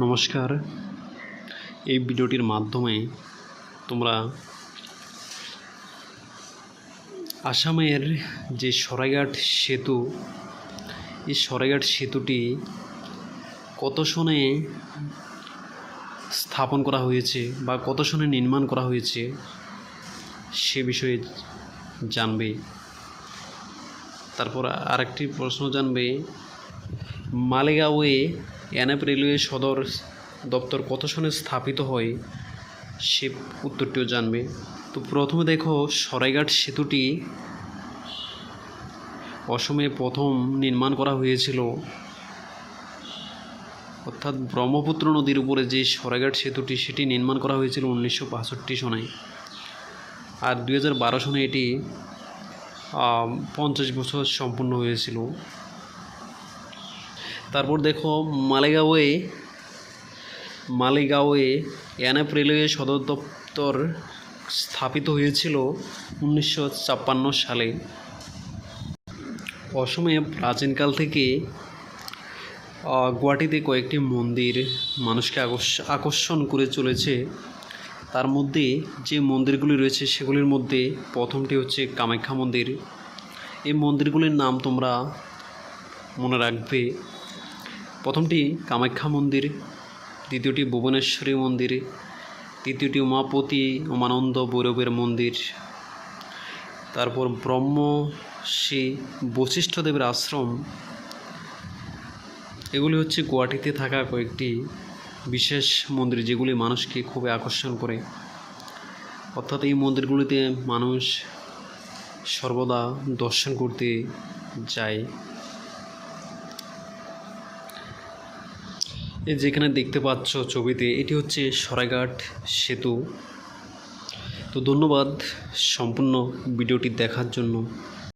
নমস্কার। এই ভিডিওটির মাধ্যমে তোমরা আসামের যে সরাইঘাট সেতু, এই সরাইঘাট সেতুটি কত সনে স্থাপন করা হয়েছে বা কত সনে নির্মাণ করা হয়েছে সে বিষয়ে জানবে। তারপর আরেকটি প্রশ্ন জানবে, মালেগাঁওয়ে এনএফ রেলওয়ে সদর দপ্তর কত সনে স্থাপিত হয় সে উত্তরটিও জানবে। তো প্রথমে দেখো, সরাইঘাট সেতুটি অসমে প্রথম নির্মাণ করা হয়েছিল। অর্থাৎ ব্রহ্মপুত্র নদীর উপরে যে সরাইঘাট সেতুটি, সেটি নির্মাণ করা হয়েছিল উনিশশো বাষট্টি সনে। আর দুই হাজার বারো সনে এটি পঞ্চাশ বছর সম্পূর্ণ হয়েছিল। তারপর দেখো মালেগাঁওয়ে মালেগাঁওয়ে এনএফ রেলওয়ে সদর দপ্তর স্থাপিত হয়েছিল উনিশশো ছাপ্পান্ন সালে। অসমে প্রাচীনকাল থেকে আহ, গুয়াহাটিতে কয়েকটি মন্দির মানুষকে আকর্ষ- আকর্ষণ করে চলেছে। তার মধ্যে যে মন্দিরগুলি রয়েছে সেগুলির মধ্যে প্রথমটি হচ্ছে কামাখ্যা মন্দির। এই মন্দিরগুলির নাম তোমরা মনে রাখবে। প্রথমটি কামাখ্যা মন্দির, দ্বিতীয়টি ভুবনেশ্বরী মন্দির, তৃতীয়টি উমাপতি উমানন্দ ভৈরবের মন্দির, তারপর ব্রহ্মশ্রী বশিষ্ঠদেবের আশ্রম। এগুলি হচ্ছে গুয়াহাটিতে থাকা কয়েকটি বিশেষ মন্দির যেগুলি মানুষকে খুবই আকর্ষণ করে। অর্থাৎ এই মন্দিরগুলিতে মানুষ সর্বদা দর্শন করতে যায়। যেখানে দেখতে পাচ্ছ ছবিতে এটি হচ্ছে সরাইঘাট সেতু। তো ধন্যবাদ সম্পূর্ণ ভিডিওটি দেখার জন্য।